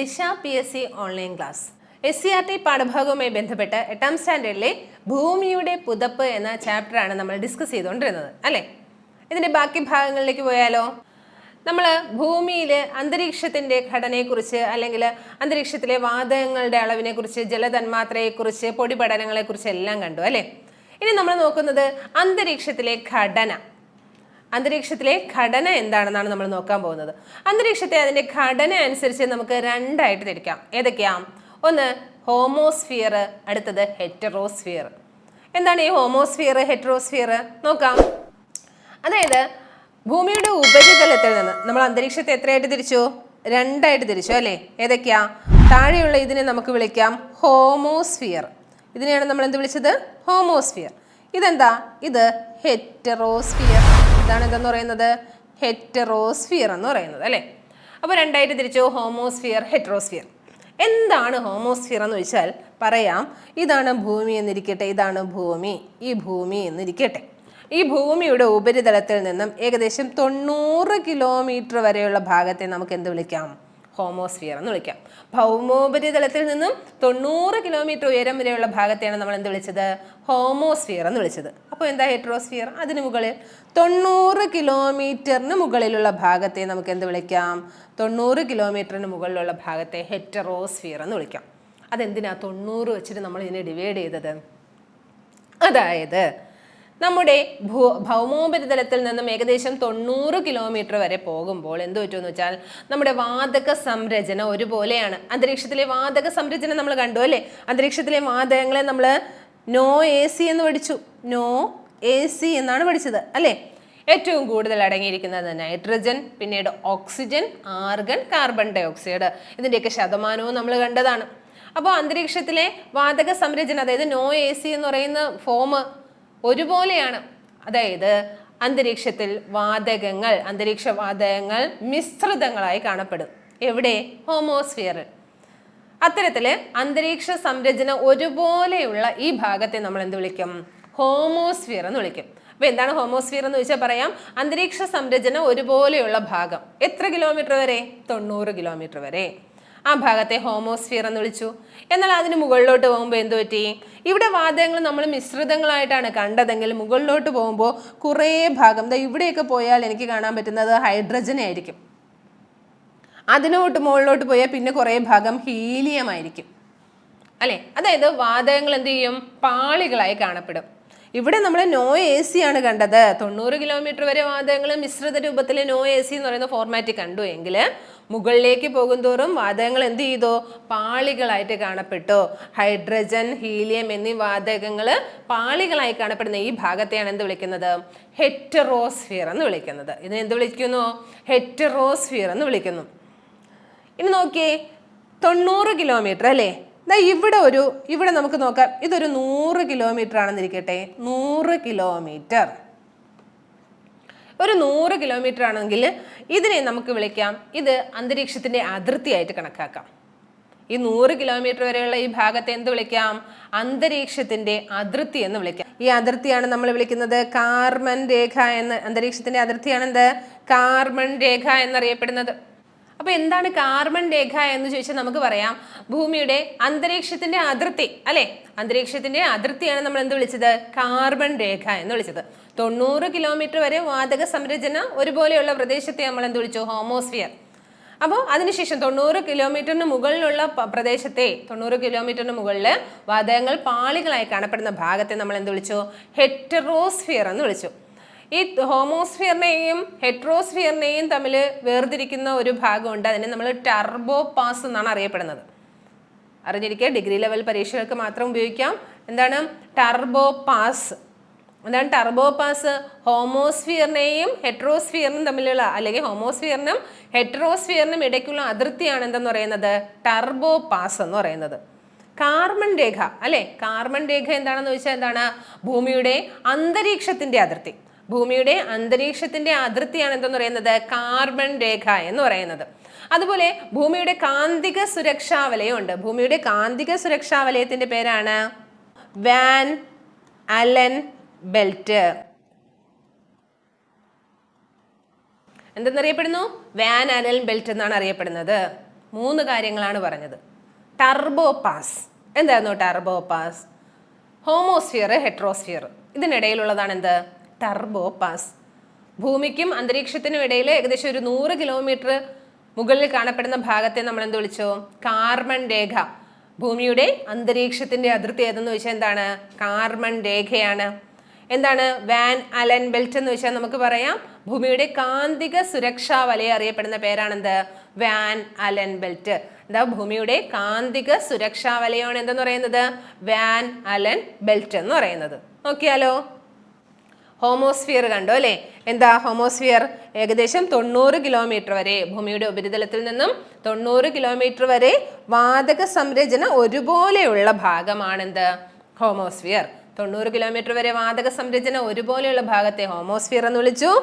Disha P S C online class. S C R T പാഠഭാഗവുമായി ബന്ധപ്പെട്ട് എട്ടാം സ്റ്റാൻഡേർഡിലെ ഭൂമിയുടെ പുതപ്പ് എന്ന ചാപ്റ്ററാണ് നമ്മൾ ഡിസ്കസ് ചെയ്തുകൊണ്ടിരുന്നത് അല്ലേ? ഇതിന്റെ ബാക്കി ഭാഗങ്ങളിലേക്ക് പോയാലോ? നമ്മൾ ഭൂമിയിൽ അന്തരീക്ഷത്തിന്റെ ഘടനയെക്കുറിച്ച് അല്ലെങ്കിൽ അന്തരീക്ഷത്തിലെ വാതകങ്ങളുടെ അളവിനെക്കുറിച്ച് ജലതന്മാത്രയെക്കുറിച്ച് പൊടിപടലങ്ങളെക്കുറിച്ച് എല്ലാം കണ്ടു അല്ലേ? ഇനി നമ്മൾ നോക്കുന്നത് അന്തരീക്ഷത്തിലെ ഘടന. അന്തരീക്ഷത്തിലെ ഘടന എന്താണെന്നാണ് നമ്മൾ നോക്കാൻ പോകുന്നത്. അന്തരീക്ഷത്തെ അതിന്റെ ഘടന അനുസരിച്ച് നമുക്ക് രണ്ടായിട്ട് തിരിക്കാം. ഏതൊക്കെയാ? ഒന്ന് ഹോമോസ്ഫിയർ അടുത്തത് ഹെറ്ററോസ്ഫിയർ. എന്താണ് ഈ ഹോമോസ്ഫിയർ ഹെറ്ററോസ്ഫിയർ? നോക്കാം. അതായത് ഭൂമിയുടെ ഉപരിതലത്തിൽ നിന്ന് നമ്മൾ അന്തരീക്ഷത്തെ എത്രയായിട്ട് തിരിച്ചു? രണ്ടായിട്ട് തിരിച്ചു അല്ലേ? ഏതൊക്കെയാ? താഴെയുള്ള ഇതിനെ നമുക്ക് വിളിക്കാം ഹോമോസ്ഫിയർ. ഇതിനെയാണ് നമ്മൾ എന്ത് വിളിച്ചത്? ഹോമോസ്ഫിയർ. ഇതെന്താ? ഇത് ഹെറ്ററോസ്ഫിയർ. ഇതാണ് ഇതെന്ന് പറയുന്നത്? ഹെറ്ററോസ്ഫിയർ എന്ന് പറയുന്നത് അല്ലേ? അപ്പോൾ രണ്ടായിട്ട് തിരിച്ചു ഹോമോസ്ഫിയർ ഹെറ്ററോസ്ഫിയർ എന്താണ് ഹോമോസ്ഫിയർ എന്ന് വെച്ചാൽ പറയാം ഇതാണ് ഭൂമി എന്നിരിക്കട്ടെ ഇതാണ് ഭൂമി ഈ ഭൂമി എന്നിരിക്കട്ടെ. ഈ ഭൂമിയുടെ ഉപരിതലത്തിൽ നിന്നും ഏകദേശം തൊണ്ണൂറ് കിലോമീറ്റർ വരെയുള്ള ഭാഗത്തെ നമുക്ക് എന്ത് വിളിക്കാം? ഹോമോസ്ഫിയർ എന്ന് വിളിക്കാം. ഭൗമോപരിതലത്തിൽ നിന്നും തൊണ്ണൂറ് കിലോമീറ്റർ ഉയരം വരെയുള്ള ഭാഗത്തെയാണ് നമ്മൾ എന്ത് വിളിച്ചത്? ഹോമോസ്ഫിയർ എന്ന് വിളിച്ചത്. അപ്പോൾ എന്താ ഹെട്രോസ്ഫിയർ അതിന് മുകളിൽ തൊണ്ണൂറ് കിലോമീറ്ററിന് മുകളിലുള്ള ഭാഗത്തെ നമുക്ക് എന്ത് വിളിക്കാം? തൊണ്ണൂറ് കിലോമീറ്ററിന് മുകളിലുള്ള ഭാഗത്തെ ഹെറ്ററോസ്ഫിയർ എന്ന് വിളിക്കാം. അതെന്തിനാ തൊണ്ണൂറ് വെച്ചിട്ട് നമ്മൾ ഇതിനെ ഡിവൈഡ് ചെയ്തത്? അതായത് നമ്മുടെ ഭൂ ഭൗമോപരിതലത്തിൽ നിന്നും ഏകദേശം തൊണ്ണൂറ് കിലോമീറ്റർ വരെ പോകുമ്പോൾ എന്ത് പറ്റുമെന്ന് വെച്ചാൽ നമ്മുടെ വാതക സംരചന ഒരുപോലെയാണ്. അന്തരീക്ഷത്തിലെ വാതക സംരചന നമ്മൾ കണ്ടു അല്ലേ? അന്തരീക്ഷത്തിലെ വാതകങ്ങളെ നമ്മൾ നോ എ സി എന്ന് പഠിച്ചു. നോ എ സി എന്നാണ് പഠിച്ചത് അല്ലേ? ഏറ്റവും കൂടുതൽ അടങ്ങിയിരിക്കുന്നത് നൈട്രജൻ പിന്നീട് oxygen argon carbon dioxide ഇതിന്റെയൊക്കെ ശതമാനവും നമ്മൾ കണ്ടതാണ്. അപ്പോൾ അന്തരീക്ഷത്തിലെ വാതക സംരചന അതായത് നോ എ സി എന്ന് പറയുന്ന ഫോം ഒരുപോലെയാണ്. അതായത് അന്തരീക്ഷത്തിൽ വാതകങ്ങൾ അന്തരീക്ഷ വാതകങ്ങൾ മിശ്രിതങ്ങളായി കാണപ്പെടും. എവിടെ? ഹോമോസ്ഫിയറിൽ അത്തരത്തിൽ അന്തരീക്ഷ സംരചന ഒരുപോലെയുള്ള ഈ ഭാഗത്തെ നമ്മൾ എന്ത് വിളിക്കും? ഹോമോസ്ഫിയർ എന്ന് വിളിക്കും. അപ്പൊ എന്താണ് ഹോമോസ്ഫിയർ എന്ന് ചോദിച്ചാൽ പറയാം അന്തരീക്ഷ സംരചന ഒരുപോലെയുള്ള ഭാഗം. എത്ര കിലോമീറ്റർ വരെ? തൊണ്ണൂറ് കിലോമീറ്റർ വരെ. ആ ഭാഗത്തെ ഹോമോസ്ഫിയർ എന്ന് വിളിച്ചു. എന്നാൽ അതിന് മുകളിലോട്ട് പോകുമ്പോൾ എന്ത് പറ്റി? ഇവിടെ വാതകങ്ങൾ നമ്മൾ മിശ്രിതങ്ങളായിട്ടാണ് കണ്ടതെങ്കിൽ മുകളിലോട്ട് പോകുമ്പോൾ കുറേ ഭാഗം ദാ ഇവിടെയൊക്കെ പോയാൽ എനിക്ക് കാണാൻ പറ്റുന്നത് ഹൈഡ്രജനെ ആയിരിക്കും. അതിനോട്ട് മുകളിലോട്ട് പോയാൽ പിന്നെ കുറേ ഭാഗം ഹീലിയം ആയിരിക്കും. അല്ലേ? അതായത് വാതകങ്ങൾ എന്ത് ചെയ്യും? പാളികളായി കാണപ്പെടും. ഇവിടെ നമ്മൾ നോ എ സി ആണ് കണ്ടത്. തൊണ്ണൂറ് കിലോമീറ്റർ വരെ വാതകങ്ങൾ മിശ്രിത രൂപത്തിൽ നോ എ സി എന്ന് പറയുന്ന ഫോർമാറ്റ് കണ്ടു എങ്കിൽ മുകളിലേക്ക് പോകുന്തോറും വാതകങ്ങൾ എന്ത് ചെയ്തോ പാളികളായിട്ട് കാണപ്പെട്ടു. ഹൈഡ്രജൻ ഹീലിയം എന്നീ വാതകങ്ങൾ പാളികളായി കാണപ്പെടുന്ന ഈ ഭാഗത്തെയാണ് എന്ത് വിളിക്കുന്നത്? ഹെറ്ററോസ്ഫിയർ എന്ന് വിളിക്കുന്നത്. ഇതിനെ എന്ത് വിളിക്കുന്നു? ഹെറ്ററോസ്ഫിയർ എന്ന് വിളിക്കുന്നു. ഇനി നോക്കിയേ തൊണ്ണൂറ് കിലോമീറ്റർ അല്ലേ? ഇവിടെ ഒരു ഇവിടെ നമുക്ക് നോക്കാം. ഇതൊരു നൂറ് കിലോമീറ്റർ ആണെന്നിരിക്കട്ടെ നൂറ് കിലോമീറ്റർ. ഒരു നൂറ് കിലോമീറ്റർ ആണെങ്കിൽ ഇതിനെ നമുക്ക് വിളിക്കാം. ഇത് അന്തരീക്ഷത്തിന്റെ അതിർത്തിയായിട്ട് കണക്കാക്കാം. ഈ നൂറ് കിലോമീറ്റർ വരെയുള്ള ഈ ഭാഗത്തെ എന്ത് വിളിക്കാം? അന്തരീക്ഷത്തിന്റെ അതിർത്തി എന്ന് വിളിക്കാം. ഈ അതിർത്തിയാണ് നമ്മൾ വിളിക്കുന്നത് കാർമൻ രേഖ എന്ന്. അന്തരീക്ഷത്തിന്റെ അതിർത്തിയാണ് എന്ത്? കാർബൺ രേഖ എന്നറിയപ്പെടുന്നത്. അപ്പോൾ എന്താണ് കാർബൺ രേഖ എന്ന് ചോദിച്ചാൽ നമുക്ക് പറയാം ഭൂമിയുടെ അന്തരീക്ഷത്തിന്റെ അതിർത്തി അല്ലേ? അന്തരീക്ഷത്തിന്റെ അതിർത്തിയാണ് നമ്മൾ എന്ത് വിളിച്ചത്? കാർബൺ രേഖ എന്ന് വിളിച്ചത്. തൊണ്ണൂറ് കിലോമീറ്റർ വരെ വാതക സംരചന ഒരുപോലെയുള്ള പ്രദേശത്തെ നമ്മൾ എന്ത് വിളിച്ചു? ഹോമോസ്ഫിയർ അപ്പോൾ അതിനുശേഷം തൊണ്ണൂറ് കിലോമീറ്ററിന് മുകളിലുള്ള പ്രദേശത്തെ തൊണ്ണൂറ് കിലോമീറ്ററിന് മുകളിൽ വാതകങ്ങൾ പാളികളായി കാണപ്പെടുന്ന ഭാഗത്തെ നമ്മൾ എന്ത് വിളിച്ചു? ഹെറ്ററോസ്ഫിയർ എന്ന് വിളിച്ചു. ഈ ഹോമോസ്ഫിയറിനെയും ഹെട്രോസ്ഫിയറിനെയും തമ്മിൽ വേർതിരിക്കുന്ന ഒരു ഭാഗമുണ്ട്. അതിനെ നമ്മൾ ടർബോ പാസ് എന്നാണ് അറിയപ്പെടുന്നത്. അറിഞ്ഞിരിക്കുക ഡിഗ്രി ലെവൽ പരീക്ഷകൾക്ക് മാത്രം ഉപയോഗിക്കാം. എന്താണ്? ടർബോ പാസ് എന്താണ് ടർബോ പാസ് ഹോമോസ്ഫിയറിനെയും ഹെട്രോസ്ഫിയറിനും തമ്മിലുള്ള അല്ലെങ്കിൽ ഹോമോസ്ഫിയറിനും ഹെട്രോസ്ഫിയറിനും ഇടയ്ക്കുള്ള അതിർത്തിയാണ് എന്തെന്ന് പറയുന്നത്? ടർബോ പാസ് എന്ന് പറയുന്നത്. കാർബൺ രേഖ അല്ലേ? കാർബൺ രേഖ എന്താണെന്ന് വെച്ചാൽ എന്താണ്? ഭൂമിയുടെ അന്തരീക്ഷത്തിന്റെ അതിർത്തി. ഭൂമിയുടെ അന്തരീക്ഷത്തിന്റെ അതിർത്തിയാണ് എന്തെന്ന് പറയുന്നത്? കാർബൺ രേഖ എന്ന് പറയുന്നത്. അതുപോലെ ഭൂമിയുടെ കാന്തിക സുരക്ഷാ വലയമുണ്ട് ഭൂമിയുടെ കാന്തിക സുരക്ഷാ വലയത്തിന്റെ പേരാണ് വാൻ അലൻ ബെൽറ്റ്. എന്തെന്നറിയപ്പെടുന്നു? വാൻ അനൽ ബെൽറ്റ് എന്നാണ് അറിയപ്പെടുന്നത്. മൂന്ന് കാര്യങ്ങളാണ് പറഞ്ഞത്. ടർബോ പാസ് എന്തായിരുന്നു ടർബോ പാസ് ഹോമോസ്ഫിയർ ഹെട്രോസ്ഫിയർ ഇതിനിടയിലുള്ളതാണ് എന്ത്? ടർബോ പാസ് ഭൂമിക്കും അന്തരീക്ഷത്തിനും ഇടയിൽ ഏകദേശം ഒരു നൂറ് കിലോമീറ്റർ മുകളിൽ കാണപ്പെടുന്ന ഭാഗത്തെ നമ്മൾ എന്ത് വിളിച്ചു? കാർബൺ രേഖ. ഭൂമിയുടെ അന്തരീക്ഷത്തിന്റെ അതിർത്തി ഏതെന്ന് വെച്ചാൽ എന്താണ്? കാർബൺ രേഖയാണ്. എന്താണ്? വാൻ അലൻ ബെൽറ്റ് എന്ന് വെച്ചാൽ നമുക്ക് പറയാം ഭൂമിയുടെ കാന്തിക സുരക്ഷാ വലയം അറിയപ്പെടുന്ന പേരാണെന്ത്? വാൻ അലൻ ബെൽറ്റ് എന്താ? ഭൂമിയുടെ കാന്തിക സുരക്ഷാ വലയമാണ് എന്തെന്ന് പറയുന്നത്? വാൻ അലൻ ബെൽറ്റ് എന്ന് പറയുന്നത്. നോക്കിയാലോ? ഹോമോസ്ഫിയർ കണ്ടു അല്ലേ? എന്താ? ഹോമോസ്ഫിയർ ഏകദേശം തൊണ്ണൂറ് കിലോമീറ്റർ വരെ ഭൂമിയുടെ ഉപരിതലത്തിൽ നിന്നും തൊണ്ണൂറ് കിലോമീറ്റർ വരെ വാതക സംരചന ഒരുപോലെയുള്ള ഭാഗമാണെന്ത്? ഹോമോസ്ഫിയർ തൊണ്ണൂറ് കിലോമീറ്റർ വരെ വാതക സംരചന ഒരുപോലെയുള്ള ഭാഗത്തെ ഹോമോസ്ഫിയർ എന്ന് വിളിച്ചു.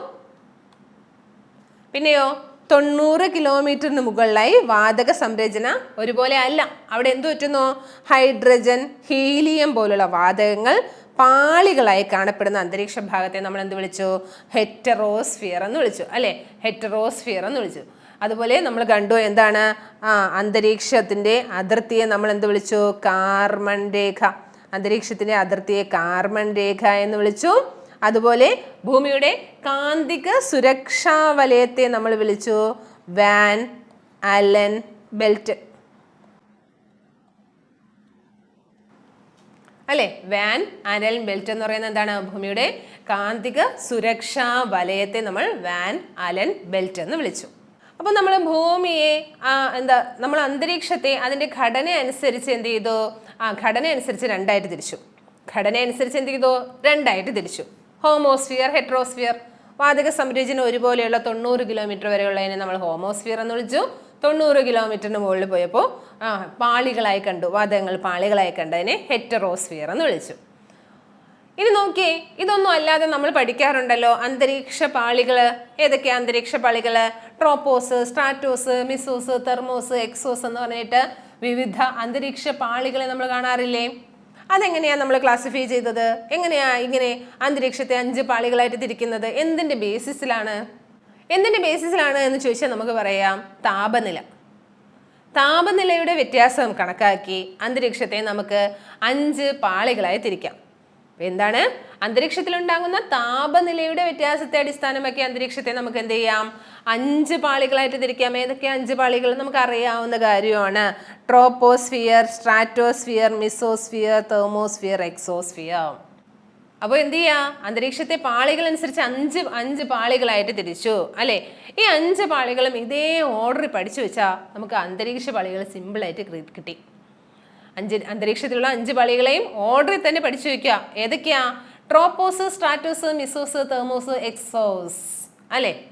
പിന്നെയോ തൊണ്ണൂറ് കിലോമീറ്ററിന് മുകളിലായി വാതക സംരചന ഒരുപോലെ അല്ല. അവിടെ എന്ത് പറ്റുന്നു? ഹൈഡ്രജൻ ഹീലിയം പോലുള്ള വാതകങ്ങൾ പാളികളായി കാണപ്പെടുന്ന അന്തരീക്ഷ ഭാഗത്തെ നമ്മൾ എന്ത് വിളിച്ചു? ഹെറ്ററോസ്ഫിയർ എന്ന് വിളിച്ചു. അല്ലേ? ഹെറ്ററോസ്ഫിയർ എന്ന് വിളിച്ചു. അതുപോലെ നമ്മൾ കണ്ടു എന്താണ്? ആ അന്തരീക്ഷത്തിന്റെ അതിർത്തിയെ നമ്മൾ എന്ത് വിളിച്ചു? കാർമൺ രേഖ. അന്തരീക്ഷത്തിന്റെ അതിർത്തിയെ കാർബൺ രേഖ എന്ന് വിളിച്ചു. അതുപോലെ ഭൂമിയുടെ കാന്തിക സുരക്ഷാ വലയത്തെ നമ്മൾ വിളിച്ചു. Van Allen belt. അല്ലെ? വാൻ അനൽ ബെൽറ്റ് എന്ന് പറയുന്നത് എന്താണ്? ഭൂമിയുടെ കാന്തിക സുരക്ഷാ വലയത്തെ നമ്മൾ വാൻ അലൻ ബെൽറ്റ് എന്ന് വിളിച്ചു. അപ്പോൾ നമ്മൾ ഭൂമിയെ എന്താ നമ്മൾ അന്തരീക്ഷത്തെ അതിന്റെ ഘടന അനുസരിച്ച് എന്ത് ചെയ്തു? ആ ഘടന അനുസരിച്ച് രണ്ടായിട്ട് തിരിച്ചു. ഘടന അനുസരിച്ച് എന്ത് ചെയ്തു? രണ്ടായിട്ട് തിരിച്ചു. Homosphere heterosphere. വാതക സംരചന ഒരുപോലെയുള്ള തൊണ്ണൂറ് കിലോമീറ്റർ വരെയുള്ളതിനെ നമ്മൾ ഹോമോസ്ഫിയർ എന്ന് വിളിച്ചു. തൊണ്ണൂറ് കിലോമീറ്ററിന് മുകളിൽ പോയപ്പോൾ ആ പാളികളായി കണ്ടു. വാതകങ്ങൾ പാളികളായി കണ്ടതിനെ ഹെറ്ററോസ്ഫിയർ എന്ന് വിളിച്ചു. ഇനി നോക്കിയേ ഇതൊന്നും അല്ലാതെ നമ്മൾ പഠിക്കാറുണ്ടല്ലോ അന്തരീക്ഷ പാളികൾ ഏതൊക്കെ അന്തരീക്ഷ പാളികൾ ട്രോപ്പോസ് സ്ട്രാറ്റോസ് മിസോസ് തെർമോസ് എക്സോസ് എന്ന് പറഞ്ഞിട്ട് വിവിധ അന്തരീക്ഷ പാളികളെ നമ്മൾ കാണാറില്ലേ? അതെങ്ങനെയാണ് നമ്മൾ ക്ലാസിഫൈ ചെയ്തത്? എങ്ങനെയാ ഇങ്ങനെ അന്തരീക്ഷത്തെ അഞ്ച് പാളികളായിട്ട് തിരിക്കുന്നത്? എന്തിന്റെ ബേസിസിലാണ് എന്തിന്റെ ബേസിസിലാണ് എന്ന് ചോദിച്ചാൽ നമുക്ക് പറയാം താപനില. താപനിലയുടെ വ്യത്യാസം കണക്കാക്കി അന്തരീക്ഷത്തെ നമുക്ക് അഞ്ച് പാളികളായി തിരിക്കാം. അപ്പൊ അന്തരീക്ഷത്തിൽ ഉണ്ടാകുന്ന താപനിലയുടെ വ്യത്യാസത്തെ അടിസ്ഥാനമാക്കി അന്തരീക്ഷത്തെ നമുക്ക് എന്ത് ചെയ്യാം? അഞ്ച് പാളികളായിട്ട് തിരിക്കാം. ഏതൊക്കെ അഞ്ച് പാളികൾ നമുക്ക് അറിയാവുന്ന കാര്യമാണ്? Troposphere stratosphere mesosphere thermosphere exosphere. അപ്പോൾ എന്ത് ചെയ്യുക അന്തരീക്ഷത്തെ പാളികൾ അനുസരിച്ച് അഞ്ച് അഞ്ച് പാളികളായിട്ട് തിരിച്ചു. അല്ലേ? ഈ അഞ്ച് പാളികളും ഇതേ ഓർഡറിൽ പഠിച്ചു വെച്ചാൽ നമുക്ക് അന്തരീക്ഷ പാളികൾ സിമ്പിളായിട്ട് കിട്ടി. അഞ്ച് അന്തരീക്ഷത്തിലുള്ള അഞ്ച് പാളികളെയും ഓർഡറിൽ തന്നെ പഠിച്ചു വെക്കുക. ഏതൊക്കെയാ? ട്രോപ്പോസ് സ്ട്രാറ്റോസ് മിസോസ് തെർമോസ് എക്സോസ് അല്ലേ?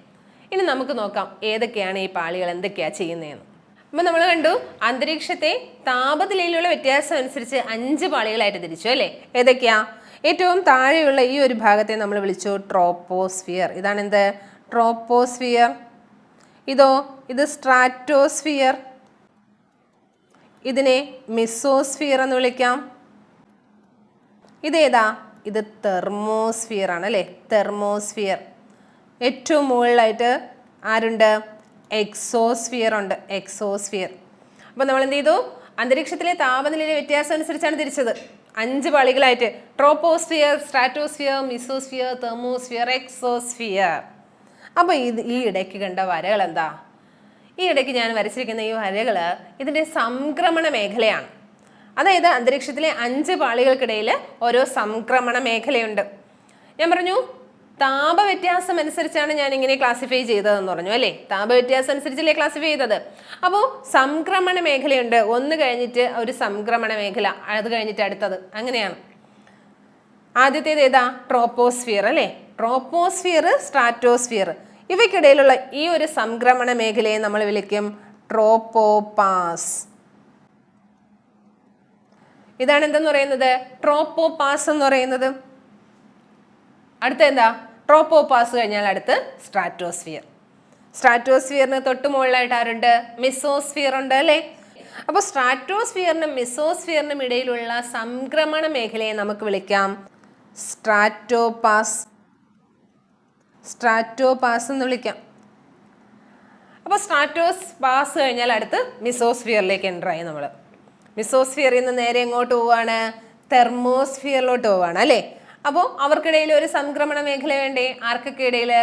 ഇനി നമുക്ക് നോക്കാം ഏതൊക്കെയാണ് ഈ പാളികൾ എന്തൊക്കെയാ ചെയ്യുന്നതെന്ന്. അപ്പം നമ്മൾ കണ്ടു അന്തരീക്ഷത്തെ താപനിലയിലുള്ള വ്യത്യാസം അനുസരിച്ച് അഞ്ച് പാളികളായിട്ട് തിരിച്ചു അല്ലേ? ഏതൊക്കെയാ? ഏറ്റവും താഴെയുള്ള ഈ ഒരു ഭാഗത്തെ നമ്മൾ വിളിച്ചു ട്രോപ്പോസ്ഫിയർ ഇതാണ് എന്ത്? ട്രോപ്പോസ്ഫിയർ ഇതോ? ഇത് സ്ട്രാറ്റോസ്ഫിയർ ഇതിനെ മിസോസ്ഫിയർ എന്ന് വിളിക്കാം. ഇതേതാ? ഇത് തെർമോസ്ഫിയർ ആണ് അല്ലേ? തെർമോസ്ഫിയർ. ഏറ്റവും മുകളിലായിട്ട് ആരുണ്ട്? എക്സോസ്ഫിയർ ഉണ്ട്. എക്സോസ്ഫിയർ. അപ്പോൾ നമ്മൾ എന്ത് ചെയ്തു? അന്തരീക്ഷത്തിലെ താപനിലയിലെ വ്യത്യാസം അനുസരിച്ചാണ് തിരിച്ചത്. അഞ്ച് പാളികളായിട്ട് troposphere stratosphere mesosphere thermosphere exosphere. അപ്പോൾ ഇത് ഈ ഇടയ്ക്ക് കണ്ട വരകൾ എന്താ ഈ ഇടയ്ക്ക് ഞാൻ വരച്ചിരിക്കുന്ന ഈ വരകൾ ഇതിന്റെ സംക്രമണ മേഖലയാണ്. അതായത് അന്തരീക്ഷത്തിലെ അഞ്ച് പാളികൾക്കിടയിൽ ഓരോ സംക്രമണ മേഖലയുണ്ട്. ഞാൻ പറഞ്ഞു താപവ്യത്യാസം അനുസരിച്ചാണ് ഞാൻ ഇങ്ങനെ ക്ലാസിഫൈ ചെയ്തതെന്ന് പറഞ്ഞു അല്ലേ? താപവ്യത്യാസം അനുസരിച്ചല്ലേ ക്ലാസിഫൈ ചെയ്തത്? അപ്പോൾ സംക്രമണ മേഖലയുണ്ട്. ഒന്ന് കഴിഞ്ഞിട്ട് ഒരു സംക്രമണ മേഖല അത് കഴിഞ്ഞിട്ട് അടുത്തത്. അങ്ങനെയാണ്. ആദ്യത്തേത് ഏതാ? ട്രോപ്പോസ്ഫിയർ അല്ലേ? Troposphere stratosphere. ഇവയ്ക്കിടയിലുള്ള ഈ ഒരു സംക്രമണ മേഖലയെ നമ്മൾ വിളിക്കും ട്രോപ്പോപാസ്. ഇതാണ് എന്തെന്ന് പറയുന്നത്? ട്രോപ്പോപാസ് എന്ന് പറയുന്നത്. അടുത്ത എന്താ? ട്രോപ്പോപാസ് കഴിഞ്ഞാൽ അടുത്ത് സ്ട്രാറ്റോസ്ഫിയർ. സ്ട്രാറ്റോസ്ഫിയറിന് തൊട്ട് മുകളിലായിട്ട് ആരുണ്ട്? മിസോസ്ഫിയർ ഉണ്ട് അല്ലേ? അപ്പോൾ സ്ട്രാറ്റോസ്ഫിയറിനും മിസോസ്ഫിയറിനും ഇടയിലുള്ള സംക്രമണ മേഖലയെ നമുക്ക് വിളിക്കാം സ്ട്രാറ്റോപാസ്. സ്ട്രാറ്റോപാസ് എന്ന് വിളിക്കാം. അപ്പോൾ സ്ട്രാറ്റോസ് പാസ് കഴിഞ്ഞാൽ അടുത്ത് മിസോസ്ഫിയറിലേക്ക് എന്റർ ആയി നമ്മൾ മിസോസ്ഫിയറിൽ നിന്ന് നേരെ എങ്ങോട്ട് പോവാണ്? തെർമോസ്ഫിയറിലോട്ട് പോവാണ് അല്ലേ? അപ്പോൾ അവർക്കിടയിൽ ഒരു സംക്രമണ മേഖല വേണ്ടേ? ആർക്കൊക്കെ ഇടയിൽ?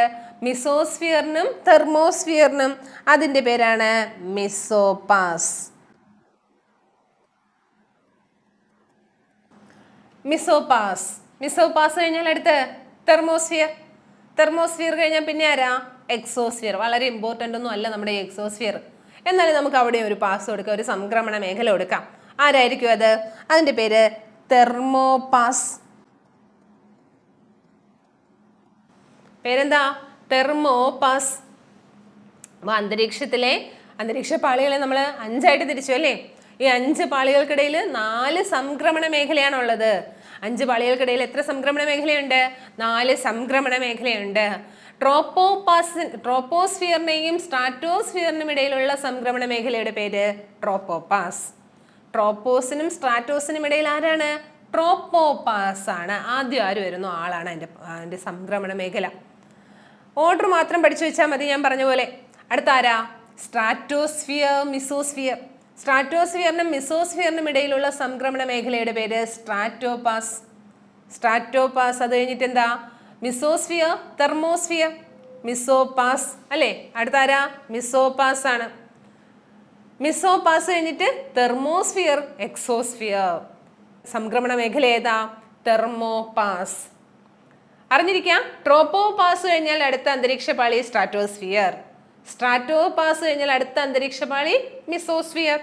മിസോസ്ഫിയറിനും തെർമോസ്ഫിയറിനും. അതിന്റെ പേരാണ് മിസോപാസ്. മിസോപാസ്. മിസോപാസ് കഴിഞ്ഞാൽ അടുത്ത് തെർമോസ്ഫിയർ. തെർമോസ്ഫിയർ കഴിഞ്ഞാൽ പിന്നെ ആരാ? എക്സോസ്ഫിയർ വളരെ ഇമ്പോർട്ടന്റ് ഒന്നും അല്ല നമ്മുടെ എക്സോസ്ഫിയർ എന്നാലും നമുക്ക് അവിടെ ഒരു പാസ് കൊടുക്കാം ഒരു സംക്രമണ മേഖല കൊടുക്കാം. ആരായിരിക്കും അത്? അതിന്റെ പേര് തെർമോപാസ് പേരെന്താ? തെർമോപാസ് അപ്പോൾ അന്തരീക്ഷത്തിലെ അന്തരീക്ഷ പാളികളെ നമ്മൾ അഞ്ചായിട്ട് തിരിച്ചു അല്ലേ? ഈ അഞ്ച് പാളികൾക്കിടയിൽ നാല് സംക്രമണ മേഖലയാണുള്ളത്. അഞ്ച് പാളികൾക്കിടയിൽ എത്ര സംക്രമണ മേഖലയുണ്ട്? നാല് സംക്രമണ മേഖലയുണ്ട്. ട്രോപ്പോപാസ് ട്രോപ്പോസ്ഫിയറിനെയും സ്ട്രാറ്റോസ്ഫിയറിനും ഇടയിലുള്ള സംക്രമണ മേഖലയുടെ പേര് ട്രോപ്പോപാസ്. ട്രോപ്പോസിനും സ്ട്രാറ്റോസിനും ഇടയിൽ ആരാണ്? ട്രോപ്പോപാസ് ആണ് ആദ്യം ആര് വരുന്നു? ആളാണ് അതിന്റെ അതിന്റെ സംക്രമണ മേഖല. ഓർഡർ മാത്രം പഠിച്ചു വെച്ചാൽ മതി ഞാൻ പറഞ്ഞ പോലെ. അടുത്ത ആരാ? Stratosphere mesosphere. സ്ട്രാറ്റോസ്ഫിയറിനും മിസോസ്ഫിയറിനും ഇടയിലുള്ള സംക്രമണ മേഖലയുടെ പേര് സ്ട്രാറ്റോപാസ്. സ്ട്രാറ്റോപാസ് അത് കഴിഞ്ഞിട്ട് എന്താ? മിസോസ്ഫിയർ തെർമോസ്ഫിയർ മിസോപാസ് അല്ലേ? അടുത്താരാ മിസോപാസ് ആണ്. മിസോപാസ് കഴിഞ്ഞിട്ട് തെർമോസ്ഫിയർ എക്സോസ്ഫിയർ സംക്രമണ മേഖല ഏതാ? തെർമോപാസ് അറിഞ്ഞിരിക്കാം? ട്രോപ്പോ പാസ് കഴിഞ്ഞാൽ അടുത്ത അന്തരീക്ഷ പാളി സ്ട്രാറ്റോസ്ഫിയർ സ്ട്രാറ്റോ പാസ് കഴിഞ്ഞാൽ അടുത്ത അന്തരീക്ഷ പാളി മിസോസ്ഫിയർ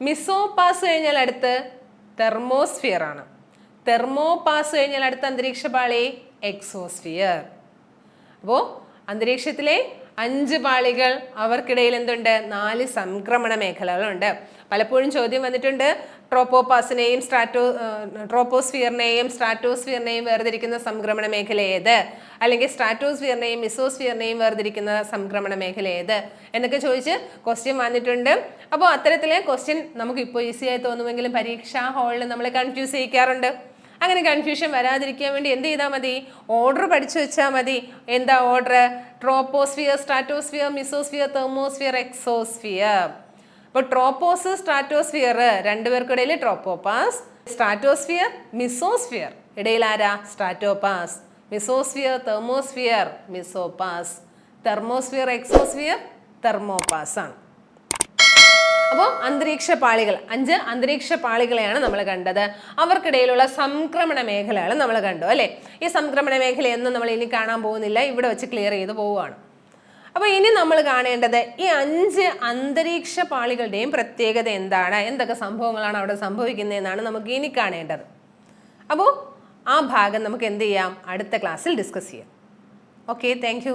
മിസോ പാസ് കഴിഞ്ഞാൽ അടുത്ത് തെർമോസ്ഫിയർ ആണ്. തെർമോ പാസ് കഴിഞ്ഞാൽ അടുത്ത അന്തരീക്ഷ പാളി എക്സോസ്ഫിയർ. അപ്പോൾ അന്തരീക്ഷത്തിലെ അഞ്ച് പാളികൾ അവർക്കിടയിൽ എന്തുണ്ട്? നാല് സംക്രമണ മേഖലകളുണ്ട്. പലപ്പോഴും ചോദ്യം വന്നിട്ടുണ്ട് ട്രോപ്പോപാസിനെയും സ്ട്രാറ്റോ ട്രോപ്പോസ്ഫിയറിനെയും സ്ട്രാറ്റോസ്ഫിയറിനെയും വേർതിരിക്കുന്ന സംക്രമണ മേഖല ഏത്? അല്ലെങ്കിൽ സ്ട്രാറ്റോസ്ഫിയറിനെയും മിസോസ്ഫിയറിനെയും വേർതിരിക്കുന്ന സംക്രമണ മേഖല ഏത്? എന്നൊക്കെ ചോദിച്ച് ക്വസ്റ്റ്യൻ വന്നിട്ടുണ്ട്. അപ്പോൾ അത്തരത്തിലെ ക്വസ്റ്റ്യൻ നമുക്ക് ഇപ്പോൾ ഈസി ആയി തോന്നുമെങ്കിലും പരീക്ഷാ ഹാളിൽ നമ്മളെ കൺഫ്യൂസ് ചെയ്യിക്കാറുണ്ട്. അങ്ങനെ കൺഫ്യൂഷൻ വരാതിരിക്കാൻ വേണ്ടി എന്ത് ചെയ്താൽ മതി? ഓർഡർ പഠിച്ചു വെച്ചാൽ മതി. എന്താ order troposphere stratosphere mesosphere thermosphere exosphere അപ്പോൾ ട്രോപ്പോസ് സ്ട്രാറ്റോസ്ഫിയർ രണ്ടുപേർക്കിടയിൽ ട്രോപ്പോപാസ് സ്ട്രാറ്റോസ്ഫിയർ മിസോസ്ഫിയർ ഇടയിൽ ആരാ? Stratopause mesosphere thermosphere mesopause thermosphere exosphere thermopause ആണ്. അപ്പോൾ അന്തരീക്ഷ പാളികൾ അഞ്ച് അന്തരീക്ഷ പാളികളെയാണ് നമ്മൾ കണ്ടത്. അവർക്കിടയിലുള്ള സംക്രമണ മേഖലകൾ നമ്മൾ കണ്ടു അല്ലേ? ഈ സംക്രമണ മേഖലയൊന്നും നമ്മൾ ഇനി കാണാൻ പോകുന്നില്ല ഇവിടെ വെച്ച് ക്ലിയർ ചെയ്ത് പോവുകയാണ്. അപ്പോൾ ഇനി നമ്മൾ കാണേണ്ടത് ഈ അഞ്ച് അന്തരീക്ഷ പാളികളുടെയും പ്രത്യേകത എന്താണ്? എന്തൊക്കെ സംഭവങ്ങളാണ് അവിടെ സംഭവിക്കുന്നതെന്നാണ് നമുക്ക് ഇനി കാണേണ്ടത്. അപ്പോൾ ആ ഭാഗം നമുക്ക് എന്ത് ചെയ്യാം? അടുത്ത ക്ലാസ്സിൽ ഡിസ്കസ് ചെയ്യാം. Okay thank